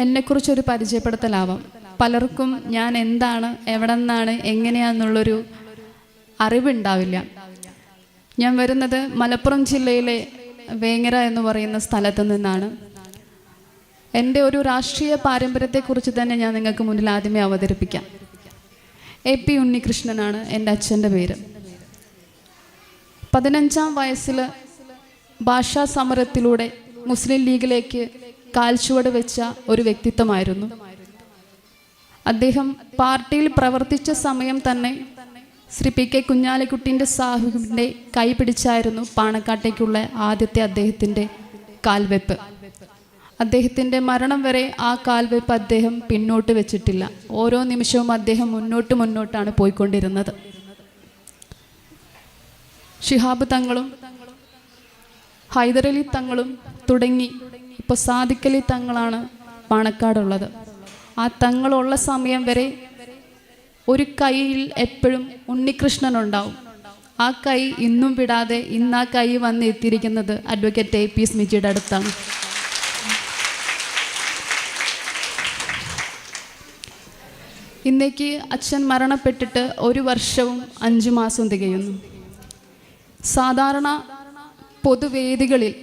എന്നെക്കുറിച്ചൊരു പരിചയപ്പെടുത്തലാവാം. പലർക്കും ഞാൻ എന്താണ് എവിടെ നിന്നാണ് എങ്ങനെയാണെന്നുള്ളൊരു അറിവുണ്ടാവില്ല. ഞാൻ വരുന്നത് മലപ്പുറം ജില്ലയിലെ വേങ്ങര എന്ന് പറയുന്ന സ്ഥലത്ത് നിന്നാണ്. എന്റെ ഒരു രാഷ്ട്രീയ പാരമ്പര്യത്തെക്കുറിച്ച് തന്നെ ഞാൻ നിങ്ങൾക്ക് മുന്നിൽ ആദ്യമേ അവതരിപ്പിക്കാം. എ പി ഉണ്ണികൃഷ്ണനാണ് എന്റെ അച്ഛന്റെ പേര്. പതിനഞ്ചാം വയസ്സിൽ ഭാഷാ സമരത്തിലൂടെ മുസ്ലിം ലീഗിലേക്ക് കാൽച്ചുവട് വെച്ച ഒരു വ്യക്തിത്വമായിരുന്നു. അദ്ദേഹം പാർട്ടിയിൽ പ്രവർത്തിച്ച സമയം തന്നെ ശ്രീ പി കെ കുഞ്ഞാലിക്കുട്ടിന്റെ സാഹിബിന്റെ കൈ പിടിച്ചായിരുന്നു പാണക്കാട്ടേക്കുള്ള ആദ്യത്തെ അദ്ദേഹത്തിന്റെ കാൽവെപ്പ്. അദ്ദേഹത്തിന്റെ മരണം വരെ ആ കാൽവെപ്പ് അദ്ദേഹം പിന്നോട്ട് വെച്ചിട്ടില്ല. ഓരോ നിമിഷവും അദ്ദേഹം മുന്നോട്ട് മുന്നോട്ടാണ് പോയിക്കൊണ്ടിരുന്നത്. ഷിഹാബ് തങ്ങളും ഹൈദരലി തങ്ങളും തുടങ്ങി ഇപ്പോൾ സാധിക്കലി തങ്ങളാണ് പാണക്കാടുള്ളത്. ആ തങ്ങളുള്ള സമയം വരെ ഒരു കൈയിൽ എപ്പോഴും ഉണ്ണികൃഷ്ണൻ ഉണ്ടാവും ആ കൈ ഇന്നും വിടാതെ ഇന്ന് ആ കൈ വന്ന് എത്തിയിരിക്കുന്നത് അഡ്വക്കേറ്റ് എ പി സ്മിജിയുടെ അടുത്താണ്. ഇന്നേക്ക് അച്ഛൻ മരണപ്പെട്ടിട്ട് ഒരു വർഷവും അഞ്ചു മാസം തികയുന്നു. സാധാരണ പൊതുവേദികളിൽ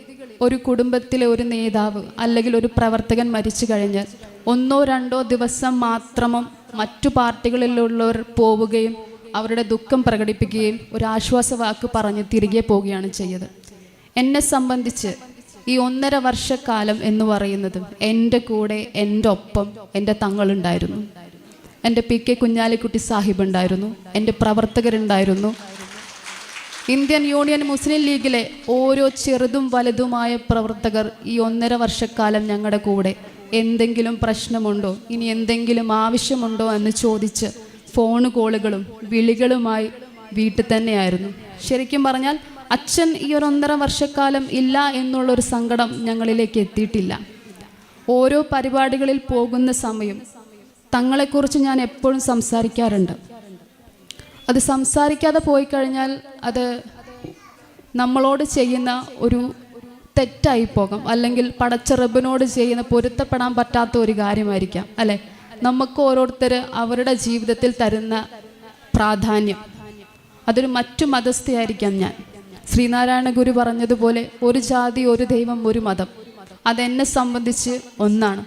ഒരു കുടുംബത്തിലെ ഒരു നേതാവ് അല്ലെങ്കിൽ ഒരു പ്രവർത്തകൻ മരിച്ചു കഴിഞ്ഞാൽ ഒന്നോ രണ്ടോ ദിവസം മാത്രമോ മറ്റു പാർട്ടികളിലുള്ളവർ പോവുകയും അവരുടെ ദുഃഖം പ്രകടിപ്പിക്കുകയും ഒരു ആശ്വാസ വാക്ക് പറഞ്ഞ് തിരികെ പോവുകയാണ് ചെയ്തത്. എന്നെ സംബന്ധിച്ച് ഈ ഒന്നര വർഷക്കാലം എന്ന് പറയുന്നത് എന്റെ കൂടെ എന്റെ ഒപ്പം എന്റെ തങ്ങളുണ്ടായിരുന്നു. എന്റെ പി കെ കുഞ്ഞാലിക്കുട്ടി സാഹിബ് ഉണ്ടായിരുന്നു. എന്റെ പ്രവർത്തകരുണ്ടായിരുന്നു. ഇന്ത്യൻ യൂണിയൻ മുസ്ലിം ലീഗിലെ ഓരോ ചെറുതും വലുതുമായ പ്രവർത്തകർ ഈ ഒന്നര വർഷക്കാലം ഞങ്ങളുടെ കൂടെ. എന്തെങ്കിലും പ്രശ്നമുണ്ടോ? ഇനി എന്തെങ്കിലും ആവശ്യമുണ്ടോ എന്ന് ചോദിച്ച് ഫോൺ കോളുകളും വിളികളുമായി വീട്ടിൽ തന്നെയായിരുന്നു. ശരിക്കും പറഞ്ഞാൽ അച്ഛൻ ഈ ഒരു ഒന്നര വർഷക്കാലം ഇല്ല എന്നുള്ളൊരു സങ്കടം ഞങ്ങളിലേക്ക് എത്തിയിട്ടില്ല. ഓരോ പരിപാടികളിൽ പോകുന്ന സമയം തങ്ങളെക്കുറിച്ച് ഞാൻ എപ്പോഴും സംസാരിക്കാറുണ്ട്. അത് സംസാരിക്കാതെ പോയി കഴിഞ്ഞാൽ അത് നമ്മളോട് ചെയ്യുന്ന ഒരു തെറ്റായി പോകാം. അല്ലെങ്കിൽ പടച്ച ചെയ്യുന്ന പൊരുത്തപ്പെടാൻ പറ്റാത്ത ഒരു കാര്യമായിരിക്കാം അല്ലെ? നമുക്ക് ഓരോരുത്തർ അവരുടെ ജീവിതത്തിൽ തരുന്ന പ്രാധാന്യം. അതൊരു മറ്റു മതസ്ഥയായിരിക്കാം ഞാൻ. ശ്രീനാരായണ ഗുരു പറഞ്ഞതുപോലെ ഒരു ജാതി ഒരു ദൈവം ഒരു മതം. അതെന്നെ സംബന്ധിച്ച് ഒന്നാണ്.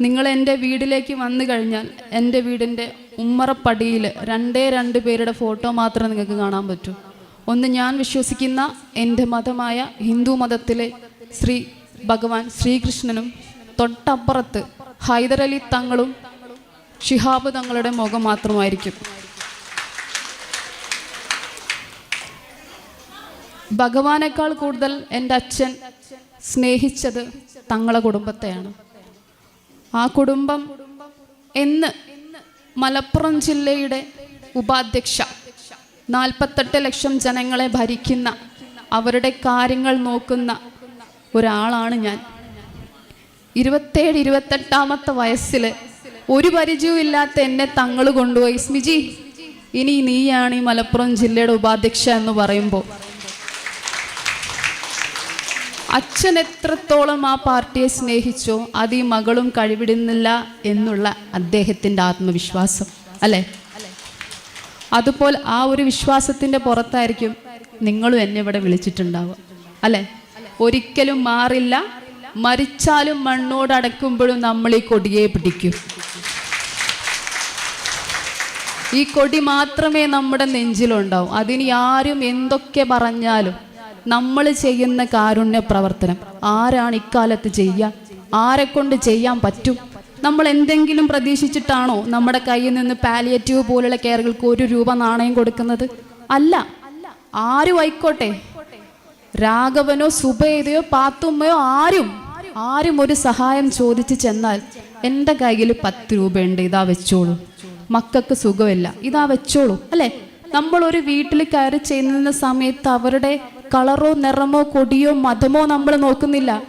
നിങ്ങൾ എന്റെ വീട്ടിലേക്ക് വന്നു കഴിഞ്ഞാൽ എന്റെ വീടിന്റെ ഉമ്മറപ്പടിയിൽ രണ്ടേ രണ്ട് പേരുടെ ഫോട്ടോ മാത്രമേ നിങ്ങൾക്ക് കാണാൻ പറ്റൂ. ഒന്ന് ഞാൻ വിശ്വസിക്കുന്ന എന്റെ മതമായ ഹിന്ദു മതത്തിലെ ശ്രീ ഭഗവാൻ ശ്രീകൃഷ്ണനും തൊട്ടപ്പുറത്ത് ഹൈദരലി തങ്ങളും ഷിഹാബ് തങ്ങളുടെ മുഖം മാത്രമായിരിക്കും. ഭഗവാനേക്കാൾ കൂടുതൽ എന്റെ അച്ഛൻ സ്നേഹിച്ചത് തങ്ങളെ കുടുംബത്തെയാണ്. ആ കുടുംബം എന്ന് മലപ്പുറം ജില്ലയുടെ ഉപാധ്യക്ഷ. നാൽപ്പത്തെട്ട് ലക്ഷം ജനങ്ങളെ ഭരിക്കുന്ന അവരുടെ കാര്യങ്ങൾ നോക്കുന്ന ഒരാളാണ് ഞാൻ. ഇരുപത്തേഴ് ഇരുപത്തെട്ടാമത്തെ വയസ്സിൽ ഒരു പരിചയവും ഇല്ലാത്ത എന്നെ തങ്ങൾ കൊണ്ടുപോയി. സ്മിജി ഇനി നീയാണ് ഈ മലപ്പുറം ജില്ലയുടെ ഉപാധ്യക്ഷ എന്ന് പറയുമ്പോൾ അച്ഛൻ എത്രത്തോളം ആ പാർട്ടിയെ സ്നേഹിച്ചോ അത് ഈ മകളും കഴിവിടുന്നില്ല എന്നുള്ള അദ്ദേഹത്തിന്റെ ആത്മവിശ്വാസം അല്ലേ? അതുപോലെ ആ ഒരു വിശ്വാസത്തിന്റെ പുറത്തായിരിക്കും നിങ്ങളും എന്നെ ഇവിടെ വിളിച്ചിട്ടുണ്ടാവുക അല്ലേ? ഒരിക്കലും മാറില്ല. മരിച്ചാലും മണ്ണോട് അടക്കുമ്പോഴും നമ്മൾ ഈ കൊടിയെ പിടിക്കും. ഈ കൊടി മാത്രമേ നമ്മുടെ നെഞ്ചിലുണ്ടാവും. അതിന് ആരും എന്തൊക്കെ പറഞ്ഞാലും നമ്മൾ ചെയ്യുന്ന കാരുണ്യ പ്രവർത്തനം. ആരാണ് ഇക്കാലത്ത് ചെയ്യുക ആരെ കൊണ്ട് ചെയ്യാൻ പറ്റും? നമ്മൾ എന്തെങ്കിലും പ്രതീക്ഷിച്ചിട്ടാണോ നമ്മുടെ കയ്യിൽ നിന്ന് പാലിയേറ്റീവ് പോലുള്ള കെയറുകൾക്ക് ഒരു രൂപ നാണയം കൊടുക്കുന്നത്? അല്ല. ആരും ആയിക്കോട്ടെ. രാഘവനോ സുബൈദയോ പാത്തുമ്മയോ ആരും ആരും ഒരു സഹായം ചോദിച്ചു ചെന്നാൽ എന്റെ കയ്യിൽ പത്ത് രൂപയുണ്ട് ഇതാ വെച്ചോളൂ. മക്കൾക്ക് സുഖമില്ല ഇതാ വെച്ചോളൂ അല്ലേ? നമ്മൾ ഒരു വീട്ടിൽ കയറി ചെയ്യുന്ന സമയത്ത് അവരുടെ കളറോ നിറമോ കൊടിയോ മതമോ നമ്മൾ നോക്കുന്നില്ല.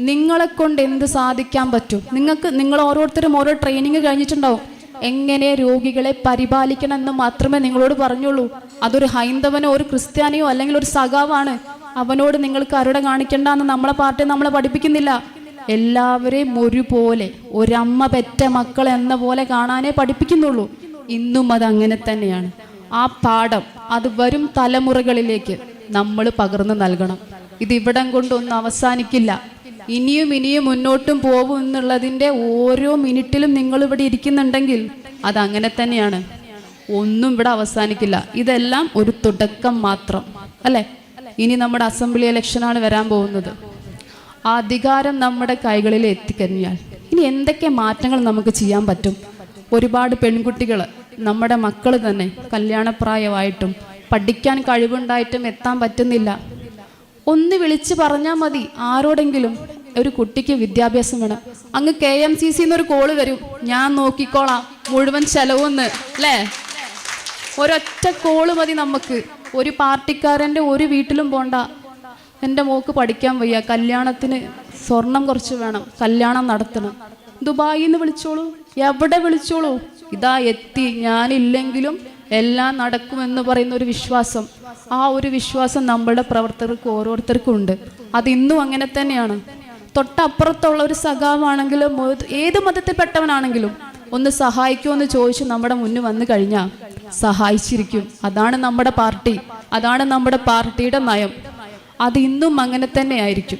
നിങ്ങളെ കൊണ്ട് എന്ത് സാധിക്കാൻ പറ്റും? നിങ്ങൾക്ക് നിങ്ങൾ ഓരോരുത്തരും ഓരോ ട്രെയിനിങ് കഴിഞ്ഞിട്ടുണ്ടാവും. എങ്ങനെ രോഗികളെ പരിപാലിക്കണം എന്ന് മാത്രമേ നിങ്ങളോട് പറഞ്ഞുള്ളൂ. അതൊരു ഹൈന്ദവനോ ഒരു ക്രിസ്ത്യാനിയോ അല്ലെങ്കിൽ ഒരു സഖാവാണ്. അവനോട് നിങ്ങൾ കരുട കാണിക്കണ്ട എന്ന് നമ്മളെ പാർട്ടി നമ്മളെ പഠിപ്പിക്കുന്നില്ല. എല്ലാവരെയും ഒരുപോലെ ഒരമ്മ പെറ്റ മക്കൾ എന്ന പോലെ കാണാനേ പഠിപ്പിക്കുന്നുള്ളൂ. ഇന്നും അത് അങ്ങനെ തന്നെയാണ്. ആ പാഠം അത് വരും തലമുറകളിലേക്ക്. നമ്മൾ പകർന്നു നൽകണം. ഇത് ഇവിടം കൊണ്ടൊന്നും അവസാനിക്കില്ല. ഇനിയും ഇനിയും മുന്നോട്ടും പോകും എന്നുള്ളതിന്റെ ഓരോ മിനിറ്റിലും നിങ്ങൾ ഇവിടെ ഇരിക്കുന്നുണ്ടെങ്കിൽ അതങ്ങനെ തന്നെയാണ്. ഒന്നും ഇവിടെ അവസാനിക്കില്ല. ഇതെല്ലാം ഒരു തുടക്കം മാത്രം. അല്ലേ? ഇനി നമ്മുടെ അസംബ്ലി ഇലക്ഷനാണ് വരാൻ പോകുന്നത്. ആ അധികാരം നമ്മുടെ കൈകളിൽ എത്തിക്കഴിഞ്ഞാൽ ഇനി എന്തൊക്കെ മാറ്റങ്ങൾ നമുക്ക് ചെയ്യാൻ പറ്റും? ഒരുപാട് പെൺകുട്ടികൾ നമ്മുടെ മക്കൾ തന്നെ കല്യാണപ്രായമായിട്ടും പഠിക്കാൻ കഴിവുണ്ടായിട്ടും എത്താൻ പറ്റുന്നില്ല. ഒന്ന് വിളിച്ച് പറഞ്ഞാൽ മതി ആരോടെങ്കിലും ഒരു കുട്ടിക്ക് വിദ്യാഭ്യാസം വേണം. അങ്ങ് കെ എം സി സി എന്നൊരു കോൾ വരും. ഞാൻ നോക്കിക്കോളാം. മുഴുവൻ ചെലവെന്ന് അല്ലേ ഒരൊറ്റ കോൾ മതി നമുക്ക്. ഒരു പാർട്ടിക്കാരന്റെ ഒരു വീട്ടിലും പോണ്ട. എന്റെ മോക്ക് പഠിക്കാൻ വയ്യ. കല്യാണത്തിന് സ്വർണം കുറച്ച് വേണം. കല്യാണം നടത്തണം. ദുബായിൽ നിന്ന് വിളിച്ചോളൂ. എവിടെ വിളിച്ചോളൂ? ഇതാ എത്തി. ഞാനില്ലെങ്കിലും എല്ലാം നടക്കുമെന്ന് പറയുന്ന ഒരു വിശ്വാസം. ആ ഒരു വിശ്വാസം നമ്മുടെ പ്രവർത്തകർക്ക് ഓരോരുത്തർക്കും ഉണ്ട് അത് ഇന്നും അങ്ങനെ തന്നെയാണ്. തൊട്ടപ്പുറത്തുള്ള ഒരു സഖാവാണെങ്കിലും ഏത് മതത്തിൽപ്പെട്ടവനാണെങ്കിലും ഒന്ന് സഹായിക്കുമെന്ന് ചോദിച്ച് നമ്മുടെ മുന്നിൽ വന്നു കഴിഞ്ഞാൽ സഹായിച്ചിരിക്കും. അതാണ് നമ്മുടെ പാർട്ടി. അതാണ് നമ്മുടെ പാർട്ടിയുടെ നയം. അത് ഇന്നും അങ്ങനെ തന്നെ ആയിരിക്കും